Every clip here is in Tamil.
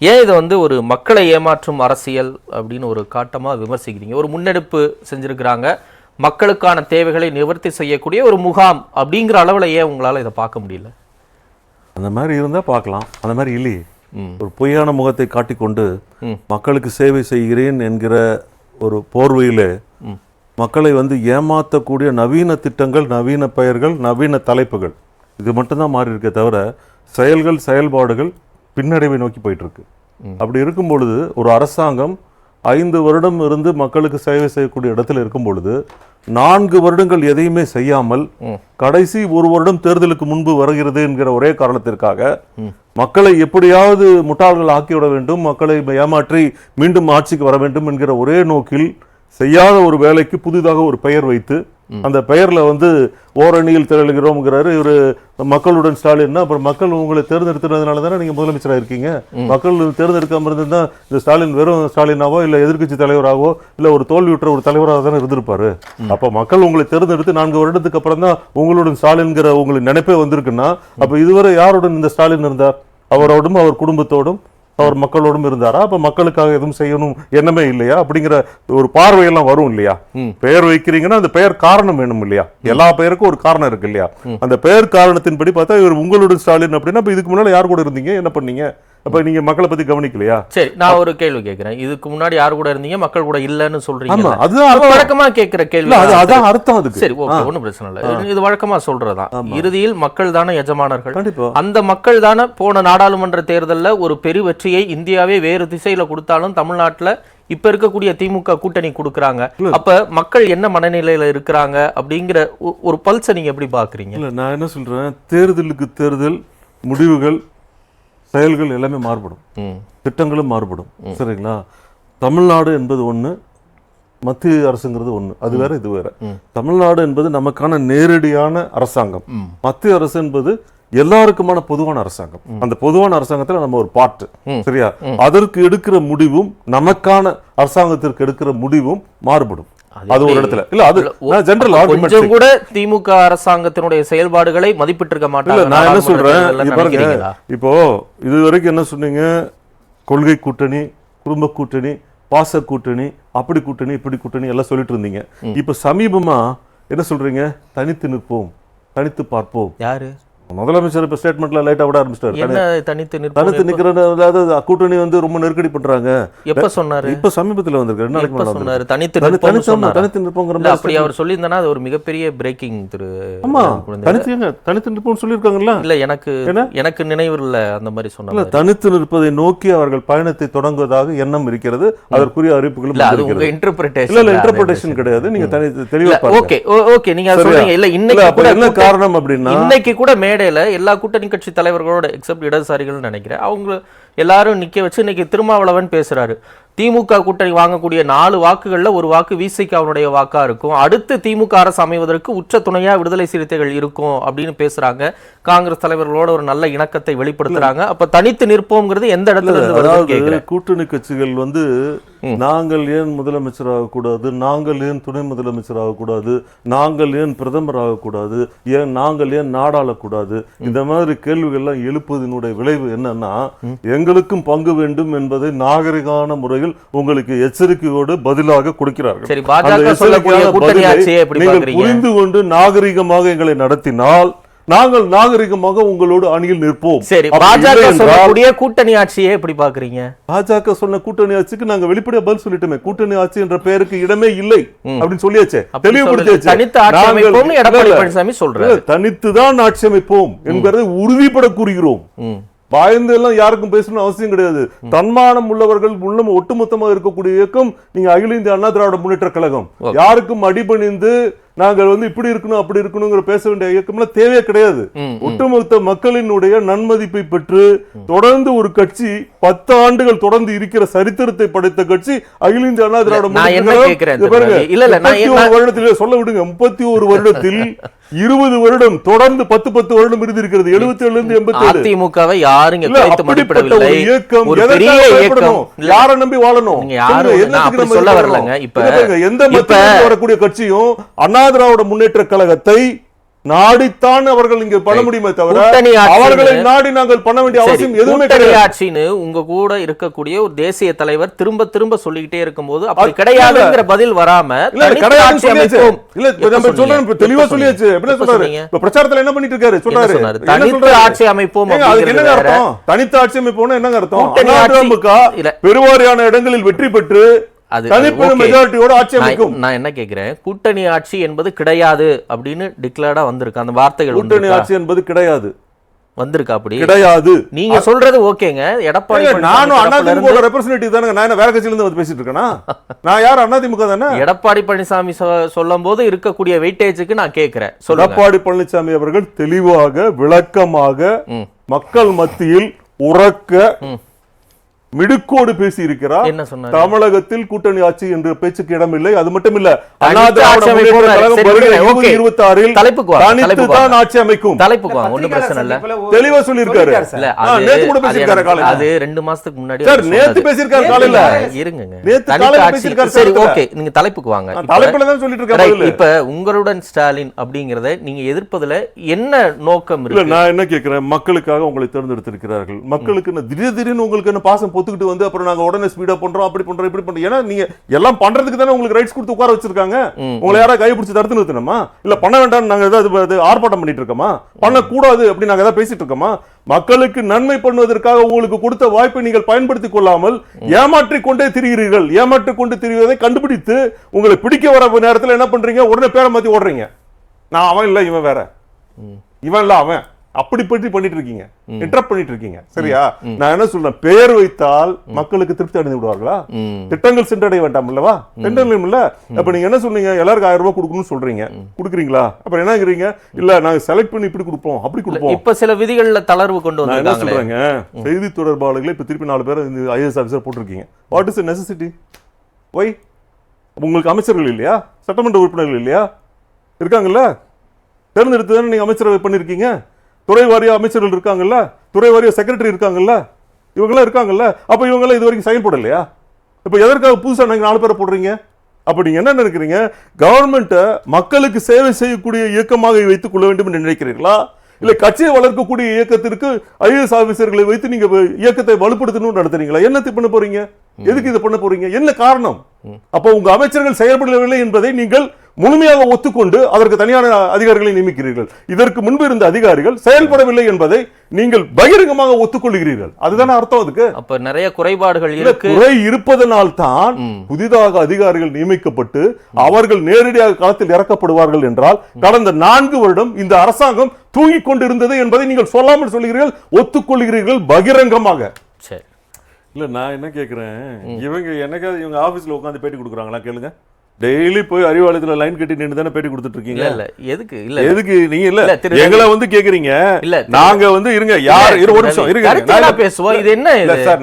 ஏன் இதை வந்து ஒரு மக்களை ஏமாற்றும் அரசியல் அப்படின்னு ஒரு காட்டமா விமர்சிக்கிறீங்க ஒரு முன்னெடுப்பு செஞ்சிருக்கிறாங்க மக்களுக்கான தேவைகளை நிவர்த்தி செய்யக்கூடிய ஒரு முகாம் அப்படிங்கிற அளவுல ஏன் உங்களால இதை பார்க்க முடியல அந்த மாதிரி இருந்தா பார்க்கலாம் அந்த மாதிரி இல்லையே. ஒரு பொய்யான முகத்தை காட்டிக்கொண்டு. மக்களுக்கு சேவை செய்கிறேன் என்கிற ஒரு போர்வையிலே. மக்களை வந்து ஏமாற்றக்கூடிய நவீன திட்டங்கள் நவீன பெயர்கள் நவீன தலைப்புகள் இது மட்டும்தான் மாறி இருக்கே தவிர செயல்கள் செயல்பாடுகள் பின்னடைவை நோக்கி போயிட்டு இருக்கு அப்படி இருக்கும் பொழுது ஒரு அரசாங்கம் ஐந்து வருடம் இருந்து மக்களுக்கு சேவை செய்யக்கூடிய இடத்துல இருக்கும் பொழுது நான்கு வருடங்கள் எதையுமே செய்யாமல். கடைசி ஒரு வருடம் தேர்தலுக்கு முன்பு வருகிறது என்கிற ஒரே காரணத்திற்காக மக்களை எப்படியாவது முட்டாள்கள் ஆக்கிவிட வேண்டும் மக்களை ஏமாற்றி மீண்டும் ஆட்சிக்கு வர வேண்டும் என்கிற ஒரே நோக்கில் செய்யாத ஒரு வேலைக்கு புதிதாக ஒரு பெயர் வைத்து அந்த பெயர்ல வந்து ஓரணியில் திரளுகிறோம்ங்கிறாரு. இவரு மக்களுடன் ஸ்டாலின்னா அப்புறம் மக்கள் உங்களை தேர்ந்தெடுத்ததுனால தானே நீங்க முதலமைச்சராக இருக்கீங்க? மக்கள் தேர்ந்தெடுக்காம இருந்திருந்தா இந்த ஸ்டாலின் வெறும் ஸ்டாலினாவோ இல்ல எதிர்க்கட்சி தலைவராகவோ இல்ல ஒரு தோல்வியுற்ற ஒரு தலைவராக தானே இருந்திருப்பாரு. அப்ப மக்கள் உங்களை தேர்ந்தெடுத்து நான்கு வருடத்துக்கு அப்புறம் தான் உங்களுடன் ஸ்டாலின்ங்கிற உங்களுக்கு நினைப்பே வந்திருக்குன்னா அப்ப இதுவரை யாருடன் இந்த ஸ்டாலின் இருந்தார்? அவரோடும் அவர் குடும்பத்தோடும்? அவர் மக்களோடும் இருந்தாரா? அப்ப மக்களுக்காக எதுவும் செய்யணும் எண்ணமே இல்லையா? அப்படிங்கிற ஒரு பார்வையெல்லாம் வரும் இல்லையா. பெயர் வைக்கிறீங்கன்னா அந்த பெயர் காரணம் வேணும் இல்லையா? எல்லா பெயருக்கும் ஒரு காரணம் இருக்கு இல்லையா? அந்த பெயர் காரணத்தின்படி பார்த்தா இவர் உங்களுடன் ஸ்டாலின் அப்படின்னா அப்ப இதுக்கு முன்னால யார் கூட இருந்தீங்க? என்ன பண்ணீங்க? அப்ப நீங்க மக்களை பத்தி கவனிக்கலையா? சரி நான் ஒரு கேள்வி கேட்கிறேன். இதுக்கு முன்னாடி யாரு கூட இருந்தீங்க? மக்கள் கூட இல்லைன்னு சொல்றீங்க அதுதான் அர்த்தம். வழக்கமா கேட்கிற கேள்வி அது. அதான் அர்த்தம் அதுக்கு. சரி ஓகே ஒண்ணும் பிரச்சனை இல்லை. இது வழக்கமா சொல்றதுதான் இறுதியில் மக்கள் தானே எஜமானர்கள். அந்த மக்கள் தானே போன நாடாளுமன்ற தேர்தல்ல ஒரு பெரு வெற்றியை இந்தியாவே வேறு திசையில கொடுத்தாலும் தமிழ்நாட்டுல இப்ப இருக்கக்கூடிய திமுக கூட்டணி கொடுக்கறாங்க. அப்ப மக்கள் என்ன மனநிலையில இருக்கிறாங்க அப்படிங்கிற ஒரு பல்ஸை நீங்க எப்படி பாக்குறீங்க? நான் என்ன சொல்றேன்? தேர்தலுக்கு தேர்தல் முடிவுகள் செயல்கள் எல்லாமே மாறுபடும். திட்டங்களும் மாறுபடும். சரிங்களா? தமிழ்நாடு என்பது ஒண்ணு மத்திய அரசுங்கிறது ஒண்ணு. அது வேற இது வேற. தமிழ்நாடு என்பது நமக்கான நேரடியான அரசாங்கம். மத்திய அரசு என்பது எல்லாருக்குமான பொதுவான அரசாங்கம். அந்த பொதுவான அரசாங்கத்துல நம்ம ஒரு பார்ட் சரியா? அதற்கு எடுக்கிற முடிவும் நமக்கான அரசாங்கத்திற்கு எடுக்கிற முடிவும் மாறுபடும். அது ஒரு இடத்துல. இல்ல அது ஜெனரல் ஆர்குமெண்ட் கூட திமுக அரசாங்கத்தினுடைய செயல்பாடுகளை மதிப்பிட்டிருக்க இல்ல மாட்டாங்க நான் என்ன சொல்றேன்? இப்போ இது வரைக்கும் என்ன சொன்னீங்க? கொள்கை கூட்டணி குடும்ப கூட்டணி பாச கூட்டணி அப்படி கூட்டணி இப்படி கூட்டணி எல்லாம் சொல்லிட்டு இருந்தீங்க. இப்ப சமீபமா என்ன சொல்றீங்க? தனித்து நிற்போம் தனித்து பார்ப்போம். யாரு? முதலமைச்சர் இப்ப ஸ்டேட்மெண்ட்ல லைட்டா விட ஆரம்பிச்சிட்டாரு. என்ன தனித்து தனித்து அதாவது கூட்டணி வந்து ரொம்ப நெருக்கடி பண்றாங்க. எப்ப சொன்னாரு? இப்ப சமீபத்துல வந்திருக்கு ரெண்டு நாளைக்கு சொன்னாரு? தனித்து தனித்து? தனித்து நிற்போங்கிற அப்படி அவர் சொல்லியிருந்தனா அது ஒரு மிகப்பெரிய பிரேக்கிங் திரு ஆமா. தனித்து தனித்து நிற்போம்னு சொல்லியிருக்காங்கல்ல? இல்ல எனக்கு? எனக்கு நினைவு இல்ல அந்த மாதிரி சொன்னாங்க தனித்து நிற்பதை நோக்கி அவர்கள் பயணத்தை தொடங்குவதாக எண்ணம் இருக்கிறது. அதற்குரிய அறிவிப்புகளும் அது உங்க இருக்கிறது இன்டர்பிரேஷன் இல்ல இல்ல இன்டர்பிரேஷன் கிடையாது. நீங்க தனி தெளிவா பாருங்க. ஓகே ஓகே நீங்க அதை சரியா? சொல்றீங்க. இல்ல இன்னைக்கு கூட என்ன காரணம் அப்படின்னா இன்னைக்கு கூட மேடையில் எல்லா கூட்டணி கட்சி தலைவர்களோட எக்ஸப்ட் இடதுசாரிகள்னு நினைக்கிறேன் அவங்க எல்லாரும் நிக்க வச்சு இன்னைக்கு திருமாவளவன் பேசுறாரு. திமுக கூட்டணி வாங்கக்கூடிய நாலு வாக்குகள்ல ஒரு வாக்கு விசிகாவுடைய வாக்கா இருக்கும். அடுத்து திமுக அரசு அமைவதற்கு உச்ச துணையா விடுதலை சிறுத்தைகள் இருக்கும் அப்படின்னு பேசுறாங்க. காங்கிரஸ் தலைவர்களோட ஒரு நல்ல இணக்கத்தை வெளிப்படுத்துறாங்க. அப்ப தனித்து நிற்போம்ங்கிறது எந்த இடத்துல கூட்டணி கட்சிகள் வந்து நாங்கள் ஏன் முதலமைச்சர் ஆகக்கூடாது நாங்கள் ஏன் துணை முதலமைச்சர் ஆகக்கூடாது நாங்கள் ஏன் பிரதமர் ஆகக்கூடாது ஏன் நாங்கள் ஏன் நாடாளக்கூடாது இந்த மாதிரி கேள்விகள்லாம் எழுப்புவதனுடைய விளைவு என்னன்னா எங்களுக்கும் பங்கு வேண்டும் என்பதை நாகரிகான முறையில் உங்களுக்கு எச்சரிக்கையோடு பதிலாக கொடுக்கிறார்கள். சரி பாஜக சொல்லக்கூடிய கூட்டணி ஆட்சியை எப்படி பாக்குறீங்க புரிந்து கொண்டு நாகரிகமாக எங்களை நடத்தினால் நாங்கள் நாகரிகமாக உங்களோடு அணியில் நிற்போம். சரி பாஜக சொல்லக்கூடிய கூட்டணி ஆட்சியை எப்படி பாக்குறீங்க பாஜக சொன்ன கூட்டணி ஆட்சிக்கு நாங்க வெளிப்படையா பதில் சொல்லிட்டோமே. கூட்டணி ஆட்சி என்ற பெயருக்கு இடமே இல்லை அப்படின்னு சொல்லியாச்சே. தெளிவுபடுத்தியாச்சே. தனித்து ஆட்சி நாங்கள் அமைப்போம்னு எடப்பாடி பழனிசாமி சொல்றாரு. இல்ல, தனித்துதான் ஆட்சி அமைப்போம் என்கிறதை உறுதிப்பட கூறுகிறோம். ம். பயந்து எல்லாம் யாருக்கும் பேசணும் அவசியம் கிடையாது. தன்மானம் உள்ளவர்கள் உள்ளம் ஒட்டுமொத்தமாக இருக்கக்கூடிய இயக்கம் நீங்க அகில இந்திய அண்ணா திராவிட முன்னேற்ற கழகம். யாருக்கும் அடிபணிந்து நாங்கள் வந்து இப்படி இருக்கணும் அப்படி இருக்கணுங்கிற பேச வேண்டிய இயக்கம்லாம் தேவையே கிடையாது. ஒட்டுமொத்த மக்களினுடைய நன்மதிப்பை பெற்று தொடர்ந்து ஒரு கட்சி பத்து ஆண்டுகள் தொடர்ந்து இருக்கிற சரித்திரத்தை படைத்த கட்சி அகில இந்திய அண்ணா திராவிட நான் என்ன முன்னேற்ற கேட்கிறேன் கழகம். இங்க பாருங்க, திருநாள். இல்ல, இல்ல, நான் 31 என்ன- வருடத்திலே சொல்ல விடுங்க முப்பத்தி ஒரு வருடத்தில் இருபது வருடம் தொடர்ந்து பத்து பத்து வருடம் இருந்து இருக்கிறது எழுபத்தி ஏழுல இருந்து எண்பத்தி ஏழு அதிமுகவை யாரும் இயக்கம் யாரை நம்பி வாழணும்? எந்த வரக்கூடிய கட்சியும் அண்ணா திராவிட முன்னேற்ற கழகத்தை நாடித்தான் அவர்கள் இங்க பண்ண முடியுமே தவிர அவர்களை நாடி நாங்கள் பண்ண வேண்டிய அவசியம் எதுவுமே கிடையாது உங்க கூட இருக்கக்கூடிய ஒரு தேசிய தலைவர் திரும்ப திரும்ப சொல்லிக்கிட்டே இருக்கும்போது அப்படி கிடையாதுங்கிற பதில் வராம இல்ல நம்ம? சொல்றோம் இப்ப தெளிவா சொல்லியாச்சு? என்ன சொல்றாரு? இப்ப பிரச்சாரத்துல என்ன பண்ணிட்டு இருக்காரு என்ன சொல்றாரு? என்ன தனித்த? ஆட்சி அமைப்போம் அதுக்கு வேற. அர்த்தம் தனித்த ஆட்சி அமைப்போம்னா என்னங்க அர்த்தம் அதிமுக. பெருவாரியான இடங்களில் வெற்றி பெற்று அது. மெஜாரிட்டியோட ஆட்சி அமைக்கும். நான் என்ன கேக்குறேன்? கூட்டணி ஆட்சி என்பது கிடையாது அப்படின்னு டிக்ளேர்டா வந்திருக்கு. அந்த வார்த்தைகள் கூட்டணி? ஆட்சி என்பது கிடையாது. வந்திருக்கா அப்படி? கிடையாது. நீங்க சொல்றது ஓகேங்க. எடப்பாடி நானும் அதிமுக ரெப்ரசன்டேட்டிவ் தானே நான் வேற கட்சியில இருந்து வந்து பேசிட்டு இருக்கேனா? நான் யார்? அதிமுக தானே? எடப்பாடி பழனிசாமி சொல்லும் போது இருக்கக்கூடிய வெயிட்டேஜுக்கு நான் கேக்குறேன். எடப்பாடி பழனிசாமி அவர்கள் தெளிவாக விளக்கமாக. மக்கள் மத்தியில் உறக்க. மிடுக்கோடு பேசி இருக்கிறார் என்ன சொன்னாரு? தமிழகத்தில் கூட்டணி ஆட்சி என்ற பேச்சுக்கு இடமில்லை. அது மட்டும் இல்ல தனித்து அண்ணா திராவிட ஆட்சி முன்னேற்ற அமைப்போம் கழகம் சரி, வருகிற okay. 2026 தலைப்புக்கு வாங்க, தனித்து தான். ஆட்சி அமைக்கும். தலைப்புக்கு ஒண்ணும் பிரச்சனை இல்ல. தெளிவா சொல்லியிருக்காரு. இல்ல நேத்து கூட பேசியிருக்காரு காலையில. அது ரெண்டு மாசத்துக்கு முன்னாடி சார் நேத்து. பேசியிருக்காரு காலையில. இருங்கங்க. நேத்து காலையில பேசியிருக்காரு சரி ஓகே. நீங்க தலைப்புக்கு வாங்க. தலைப்புல தான் சொல்லிட்டு பதிலு. இப்ப உங்களுடன் ஸ்டாலின் அப்படிங்கறத நீங்க எதிர்ப்பதுல என்ன நோக்கம் இல்ல இருக்கு? நான் என்ன கேக்குறேன்? மக்களுக்காக உங்களை தேர்ந்தெடுத்திருக்கிறார்கள். மக்களுக்கு என்ன திடீர் திடீர்னு உங்களுக்கு என்ன பாசம் பொத்துக்கிட்டு வந்து அப்புறம் நாங்க உடனே ஸ்பீடா பண்றோம் அப்படி பண்றோம் இப்படி பண்றோம். ஏன்னா நீங்க எல்லாம் பண்றதுக்கு தானே உங்களுக்கு ரைட்ஸ் கொடுத்து உட்கார வச்சிருக்காங்க. உங்களை யாரா கை பிடிச்சி தடுத்து நிறுத்தணுமா? இல்ல பண்ண வேண்டாம்னு நாங்க ஏதாவது ஆர்ப்பாட்டம் பண்ணிட்டு இருக்கோமா? பண்ணக்கூடாது அப்படி நாங்க ஏதாவது பேசிட்டு இருக்கோமா? மக்களுக்கு நன்மை பண்ணுவதற்காக உங்களுக்கு கொடுத்த வாய்ப்பை நீங்கள் பயன்படுத்திக் கொள்ளாமல் ஏமாற்றிக் கொண்டே திரிகிறீர்கள். ஏமாற்றிக் கொண்டு திரிவதை கண்டுபிடித்து உங்களை பிடிக்க வர நேரத்துல என்ன பண்றீங்க? உடனே பேரை மாத்தி ஓடுறீங்க. நான் அவன் இல்ல இவன் வேற. இவன் இல்ல அவன். அப்படி பற்றி பண்ணிட்டு இருக்கீங்க இன்டரப்ட் பண்ணிட்டு இருக்கீங்க சரியா நான் என்ன சொல்றேன்? பெயர் வைத்தால் மக்களுக்கு திருப்தி அடைந்து விடுவார்களா. திட்டங்கள் சென்றடைய வேண்டாம் இல்லவா திட்டங்களும் இல்ல அப்ப நீங்க என்ன சொன்னீங்க? எல்லாருக்கும் ஆயிரம் ரூபாய் கொடுக்கணும்னு சொல்றீங்க. கொடுக்குறீங்களா? அப்புறம் என்னங்கிறீங்க இல்ல நாங்க செலக்ட் பண்ணி இப்படி கொடுப்போம் அப்படி கொடுப்போம். இப்ப சில விதிகள்ல தளர்வு கொண்டு நான் என்ன சொல்றேங்க? செய்தி தொடர்பாளர்களை இப்ப திருப்பி நாலு பேர் இந்த ஐஏஎஸ் ஆஃபீஸர் போட்டிருக்கீங்க. வாட் இஸ் நெசசிட்டி ஒய் உங்களுக்கு அமைச்சர்கள் இல்லையா? சட்டமன்ற உறுப்பினர்கள் இல்லையா? இருக்காங்கல்ல? தேர்ந்தெடுத்து தானே நீங்க அமைச்சரவை பண்ணிருக்கீங்க? துறை வாரிய அமைச்சர்கள் இருக்காங்கல்ல? துறை வாரிய செக்ரட்டரி இருக்காங்கல்ல? இவங்கெல்லாம் இருக்காங்கல்ல? அப்போ இவங்கெல்லாம் இது வரைக்கும் செயல்படலையா? இப்போ எதற்காக புதுசாக நீங்கள் நாலு பேரை போடுறீங்க? அப்போ நீங்கள் என்ன நினைக்கிறீங்க? கவர்மெண்ட்டை மக்களுக்கு சேவை செய்யக்கூடிய இயக்கமாக வைத்துக் கொள்ள வேண்டும் என்று நினைக்கிறீர்களா? இல்லை கட்சியை வளர்க்கக்கூடிய இயக்கத்திற்கு ஐஏஎஸ் ஆஃபீஸர்களை வைத்து நீங்கள் இயக்கத்தை வலுப்படுத்தணும்னு நடத்துறீங்களா? என்னத்தை பண்ண போறீங்க? எதுக்கு இதை பண்ண போறீங்க? என்ன காரணம்? அப்போ உங்க அமைச்சர்கள் செயல்படவில்லை என்பதை நீங்கள் முழுமையாக ஒத்துக்கொண்டு அதற்கு தனியான அதிகாரிகளை நியமிக்கிறீர்கள். இதற்கு முன்பு இருந்த அதிகாரிகள் செயல்படவில்லை என்பதை நீங்கள் பகிரங்கமாக ஒத்துக்கொள்கிறீர்கள். அதுதானே அர்த்தம் அதுக்கு? அப்ப நிறைய குறைபாடுகள் குறை இருப்பதனால் தான். புதிதாக அதிகாரிகள் நியமிக்கப்பட்டு அவர்கள் நேரடியாக களத்தில் இறக்கப்படுவார்கள் என்றால் கடந்த நான்கு வருடம் இந்த அரசாங்கம் தூங்கிக் கொண்டிருந்தது என்பதை நீங்கள் சொல்லாமல் சொல்கிறீர்கள் ஒத்துக்கொள்கிறீர்கள் பகிரங்கமாக. சரி. இல்ல நான் என்ன கேக்குறேன்? இவங்க எனக்காவது இவங்க ஆபீஸ்ல உட்கார்ந்து பேட்டி கொடுக்குறாங்களா? கேளுங்க. டெய்லி போய் அறிவாலயத்துல லைன் கட்டி நின்று தானே பேட்டி கொடுத்துட்டு இருக்கீங்க இல்ல. எதுக்கு? இல்ல. எதுக்கு? நீங்க இல்ல. எங்களை வந்து கேக்குறீங்க. இல்ல, நாங்க வந்து இருங்க. யார்? இரு ஒரு நிமிஷம் இருங்க. பேசுவோம். இது என்ன இல்ல சார்.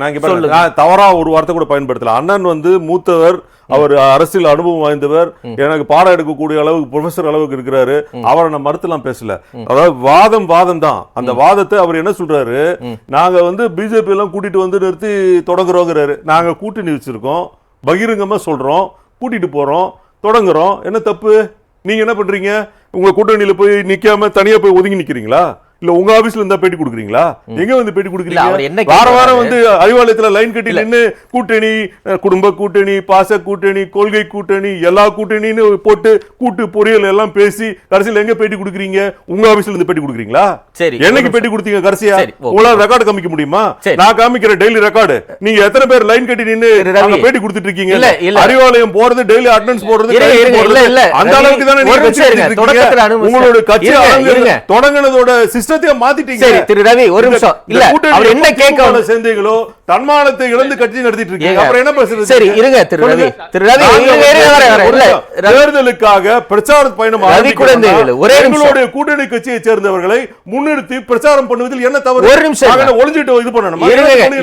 நான் தவறா ஒரு வார்த்தை கூட பயன்படுத்தல. அண்ணன் வந்து மூத்தவர் அவர் அரசியல் அனுபவம் வாய்ந்தவர். எனக்கு பாடம் எடுக்கக்கூடிய அளவுக்கு ப்ரொஃபசர் அளவுக்கு இருக்கிறாரு. அவரை நான் மறுத்துலாம் பேசல. அதாவது வாதம் வாதம் தான். அந்த வாதத்தை அவர் என்ன சொல்றாரு? நாங்க வந்து பிஜேபி எல்லாம் கூட்டிட்டு வந்து நிறுத்தி தொடங்குறோங்கிறாரு. நாங்க கூட்டணி வச்சிருக்கோம். பகிரங்கமா சொல்றோம். கூட்டிட்டு போகிறோம் தொடங்குறோம். என்ன தப்பு? நீங்கள் என்ன பண்றீங்க? உங்கள் கூட்டணியில் போய் நிற்காம தனியாக போய் ஒதுங்கி நிற்கிறீங்களா இல்ல உங்க ஆபீஸ்ல இருந்தா பேட்டி கொடுக்குறீங்களா எங்க வந்து பேட்டி கொடுக்குறீங்க வார வாரம்? வந்து அறிவாலயத்துல லைன் கட்டி நின்னு கூட்டணி குடும்ப கூட்டணி பாச கூட்டணி கொள்கை கூட்டணி எல்லா கூட்டணின்னு போட்டு கூட்டு பொறியல் எல்லாம் பேசி கடைசியில எங்க பேட்டி கொடுக்குறீங்க உங்க ஆபீஸ்ல இருந்து பேட்டி கொடுக்குறீங்க சரி, என்னைக்கு பேட்டி கொடுத்தீங்க கடைசியா. உங்களால ரெக்கார்டு காமிக்க முடியுமா. நான் காமிக்கிற டெய்லி ரெக்கார்டு நீங்க எத்தனை பேர் லைன் கட்டி. அங்க பேட்டி கொடுத்துட்டு இருக்கீங்க. அறிவாலயம் போறது டெய்லி அட்டெண்டன்ஸ் இல்ல. அந்த அளவுக்கு தானே உங்களோட. கட்சி. தொடங்குனதோட சிஸ்டத்தையே மாத்திட்டீங்க. சரி திரு ரவி ஒரு நிமிஷம். இல்ல அவர் என்ன கேட்க சேர்ந்தீங்களோ தன்மானத்தை இழந்து கட்சி நடத்திட்டு இருக்கீங்க. அப்புறம் என்ன பேசுறது சரி, இருங்க, திரு ரவி. திரு ரவி. தேர்தலுக்காக பிரச்சார பயணம் ஒரே நிமிஷம். எங்களுடைய கூட்டணி கட்சியை சேர்ந்தவர்களை முன்னிறுத்தி பிரச்சாரம் பண்ணுவதில் என்ன தவறு? ஒரு நிமிஷம் ஒளிஞ்சிட்டு இது பண்ணணுமா?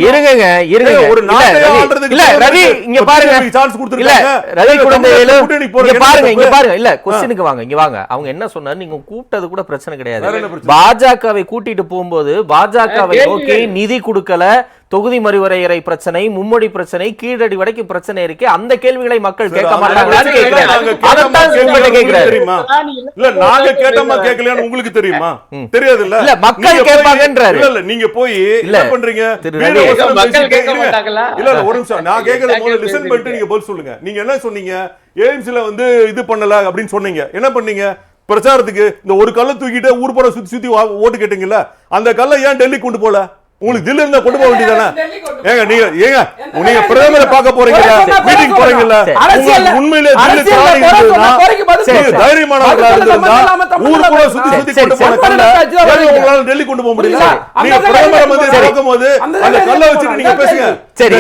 இருங்க இருங்க ஒரு நாட்டை ஆள்றதுக்கு இல்ல ரவி. இங்க பாருங்க. இல்ல கொடுத்திருக்காங்க. ரவி போறது இங்க என்ன பாருங்க இங்க? பாருங்க. இல்ல கொஸ்டினுக்கு வாங்க இங்க வாங்க. அவங்க என்ன சொன்னாரு? நீங்க கூப்பிட்டது கூட பிரச்சனை கிடையாது. பாஜகவை கூட்டிட்டு போகும்போது பாஜகவை நோக்கி. நிதி கொடுக்கல தொகுதி மறுவரையறை பிரச்சனை மும்மொழி பிரச்சனை கீழடி வரைக்கும் பிரச்சனை இருக்கு அந்த கேள்விகளை மக்கள் கேட்க கேட்கலையான்னு உங்களுக்கு தெரியுமா? தெரியாது இல்ல மக்கள் நீங்க போய்- கேட்பாங்கன்றாரு. இல்ல இல்ல நீங்க போய் என்ன பண்றீங்க? இல்ல இல்ல ஒரு நிமிஷம். நான் கேக்குறது முதல்ல கேட்க லிசன் பண்ணிட்டு நீங்க பதில் சொல்லுங்க. நீங்க என்ன சொன்னீங்க? எய்ம்ஸ்ல வந்து இது பண்ணல அப்படின்னு சொன்னீங்க. என்ன பண்ணீங்க? பிரச்சாரத்துக்கு இந்த ஒரு கல்லை தூக்கிட்டு ஊர் புறம் சுத்தி சுத்தி ஓட்டு கேட்டீங்கல்ல? அந்த கல்லை ஏன் டெல்லி கொண்டு போல? உங்களுக்கு தில்லு இருந்தா கொண்டு போக வேண்டியதானே ஏங்க நீங்க ஏங்க நீங்க பிரதமரை பார்க்க போறீங்க மீட்டிங் போறீங்கல்ல உங்களுக்கு உண்மையிலே தில்லு திராணி இருந்ததுன்னா தைரியமானவர்களா இருந்திருந்தா ஊர் கூட சுத்தி சுத்தி கொண்டு போன சரி. கல்லை சரி. ஏங்க உங்களால டெல்லி கொண்டு போக முடியல. நீங்க பிரதமரை வந்து சரி. பார்க்கும்போது அந்த கல்லை. வச்சுட்டு நீங்க பேசுங்க சரி.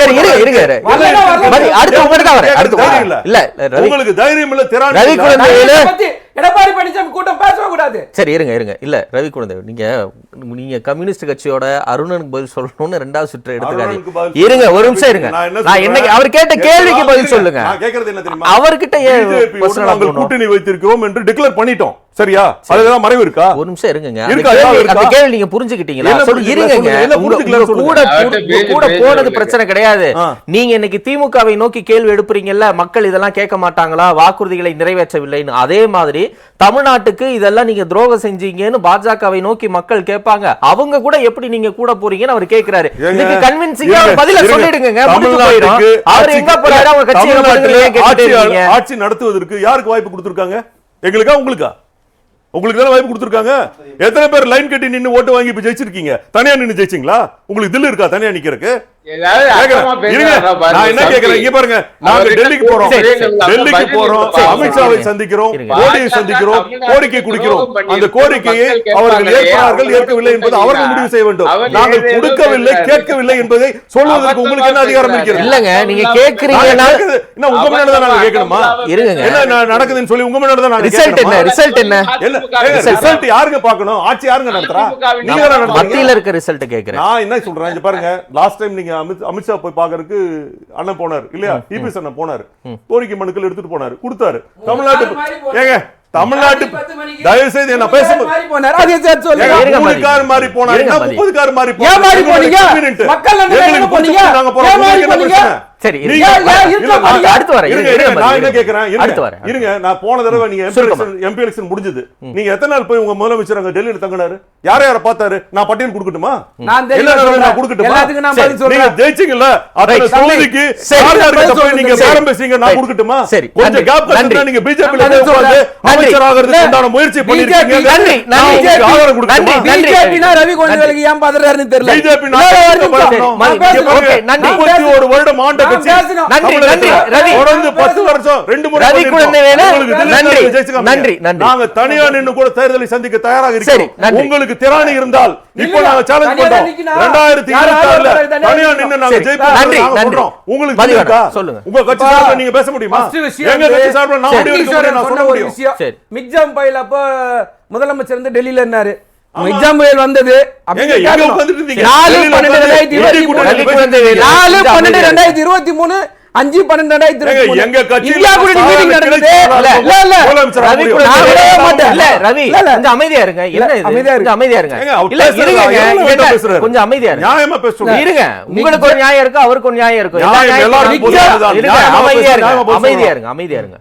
சரி இருங்க இருங்க அடுத்து உங்களுக்கு தான் வரேன் அடுத்து இல்ல. உங்களுக்கு தைரியம் இல்ல திராணி ரவி இல்ல. குழந்தை வேலு பத்தி எடப்பாடி பழனிசாமி கூட்டம் பேசவே கூடாது சரி இருங்க இருங்க. இல்ல ரவி குழந்தை நீங்க நீங்க கம்யூனிஸ்ட் கட்சியோட அருணனுக்கு பதில் சொல்லணும்னு ரெண்டாவது சுற்று எடுத்துக்காதீங்க. இருங்க ஒரு. நிமிஷம் இருங்க. நான் என்ன நான் என்ன சொல்றேன்? அவர் கேட்ட கேள்விக்கு பதில் சொல்லுங்க. நான் கேக்குறது என்ன தெரியுமா? அவர்கிட்ட ஏன்? கூட்டணி வைத்திருக்கிறோம் என்று டிக்ளேர் பண்ணிட்டோம். சரியா? அதுதான் மறைவு இருக்கா? ஒரு நிமிஷம் இருங்கங்க. அந்த? கேள்வி- நீங்க புரிஞ்சுக்கிட்டீங்களா? உங்க கூட கூட போனது. பிரச்சனை கிடையாது. நீங்க இன்னைக்கு திமுகவை நோக்கி கேள்வி எடுப்பீங்கல்ல மக்கள் இதெல்லாம் கேட்க மாட்டாங்களா? வாக்குறுதிகளை நிறைவேற்றவில்லைன்னு. அதே மாதிரி தமிழ்நாட்டுக்கு இதெல்லாம் நீங்க துரோகம் செஞ்சீங்கன்னு பாஜகவை நோக்கி மக்கள் கேட்பாங்க. அவங்க கூட எப்படி நீங்க கூட போறீங்கன்னு அவர் கேக்குறாரு இதுக்கு கன்வின்சிங்கா பதில. சொல்லிடுங்க அவர் எங்க போறாரு? அவங்க கேட்டுட்டே ஆட்சி நடத்துவதற்கு யாருக்கு வாய்ப்பு கொடுத்திருக்காங்க? எங்களுக்கா உங்களுக்கா? உங்களுக்கு தானே வாய்ப்பு கொடுத்திருக்காங்க? எத்தனை பேர் லைன் கட்டி நின்னு ஓட்டு வாங்கி இப்ப ஜெயிச்சிருக்கீங்க? தனியா நின்னு ஜெயிச்சிங்களா? உங்களுக்கு தில்லு இருக்கா தனியா நிக்கிறதுக்கு? என்ன தம்பி. கேக்குறேன்? இங்க பாருங்க. நாங்க டெல்லிக்கு போறோம். டெல்லிக்கு போறோம். அமித்ஷாவை. சந்திக்கிறோம். மோடியை சந்திக்கிறோம். கோரிக்கை குடிக்கிறோம். அந்த கோரிக்கையை அவர்கள் ஏற்கவில்லை என்பது கொடுக்க அவர்கள் முடிவு செய்ய வேண்டும். நாங்கள் கொடுக்கவில்லை. கேட்கவில்லை என்பதை சொல்வதற்கு உங்களுக்கு என்ன அதிகாரம் இருக்கிறது? இல்லங்க. நீங்க கேக்குறீங்கன்னா என்ன உங்க முன்னாடி தான் நாங்க கேட்கணுமா? இருங்க. என்ன நடக்குதுன்னு சொல்லி உங்க முன்னாடி தான் நாங்க ரிசல்ட் என்ன? ரிசல்ட் என்ன? என்ன ரிசல்ட் யாருங்க பார்க்கணும்? ஆட்சி யாருங்க நடத்துறா? நீங்க மத்தியில இருக்க ரிசல்ட் கேக்குறேன் நான் என்ன சொல்றேன்? இங்க பாருங்க லாஸ்ட் டைம் நீங்க அமித் அமித்ஷா போய் பாக்குறதுக்கு அண்ணன் போனார் இல்லையா? இபிஎஸ் அண்ணன் போனாரு. கோரிக்கை மனுக்கள் எடுத்துட்டு போனாரு கொடுத்தாரு. தமிழ்நாட்டு. ஏங்க தமிழ்நாட்டு தயவு செய்து என்ன பேசும்போது மாறி போனாரு. அதை சேர்த்து சொல்லுங்க. ஏங்க, இருங்க மூணு மதி. கார் மாறி போனாரு. இருங்க என்ன மதி. முப்பது கார் மாறி ஏன் மாறி போனீங்க? சரி? அடுத்து. இருங்க, நான். என்ன கேக்குறேன் இருங்க போன தடவை நீங்க எம்பி. எலெக்ஷன் முடிஞ்சது நீங்க எத்தனை நாள் போய் உங்க முதலமைச்சர் அங்க டெல்லியில தங்கினாரு யார யார பார்த்தாரு நான் பட்டியல் கொடுக்கட்டுமா நான். நான் கொடுக்கட்டுமா. நீங்க ஜெயிச்சீங்கல்ல அத்தனை. தொகுதிக்கு. யார் போய் நீங்க. பேரம் பேசுறீங்க நான். கொடுக்கட்டுமா சரி. கொஞ்சம். கேப் நீங்க பிஜேபி பதில் சொல்றேன். அமைச்சர் ஆகிறதுக்கு உண்டான முயற்சி பண்ணிருக்கீங்க நன்றி, நன்றி. ஆதரவு கொடுக்கட்டுமா ரவி கொண்டவேலுக்கு ஏன் பதறாருன்னு தெரியல பிஜேபி. நான் நன்றி. வருடம் ஆண்ட கட்சி பேசணும். நன்றி, நன்றி, தமிழகத்துல ரவி. தொடர்ந்து பத்து வருஷம் ரெண்டு முறை ரவி. குழந்தைவேலு, நன்றி. நாங்க தனியா நின்னு கூட தேர்தலை சந்திக்க தயாராக நன்றி. உங்களுக்கு திராணி இருந்தால் இப்போ இல்லையா? நாங்க சேலஞ்ச் தனியா பண்றோம். நின்னு நாங்க ஜெயிப்போம் நன்றி, உங்களுக்கு சொல்லுங்க. உங்க கட்சி நீங்க பேச முடியுமா எங்க கட்சி நான் முடிவு எடுக்க முடியும், நான் சொன்ன சொல்ல முடியும் சரி. மிக்ஜாம் பயில் அப்போ முதலமைச்சர் வந்து டெல்லியில இருந்தாரு மிக்ஜாம் புயல் வந்தது? நாலு பன்னெண்டு ரெண்டாயிரத்தி இருபத்தி மூணு. அஞ்சு பன்னெண்டு ரெண்டாயிரத்தி எங்க இந்தியா மீட்டிங் நடந்தது. இல்ல ரவி. கொஞ்சம் அமைதியா இருங்க. என்ன அமைதியா இரு. கொஞ்சம் அமைதியா இருங்க. இல்ல இருங்க. கொஞ்சம் அமைதியா இருங்க. நியாயமா இருங்க. உங்களுக்கு ஒரு நியாயம் இருக்கு அவருக்கு ஒரு நியாயம் இருக்கு. இருங்க. இருங்க, அமைதியா இருங்க. அமைதியா. இருங்க அமைதியா இருங்க.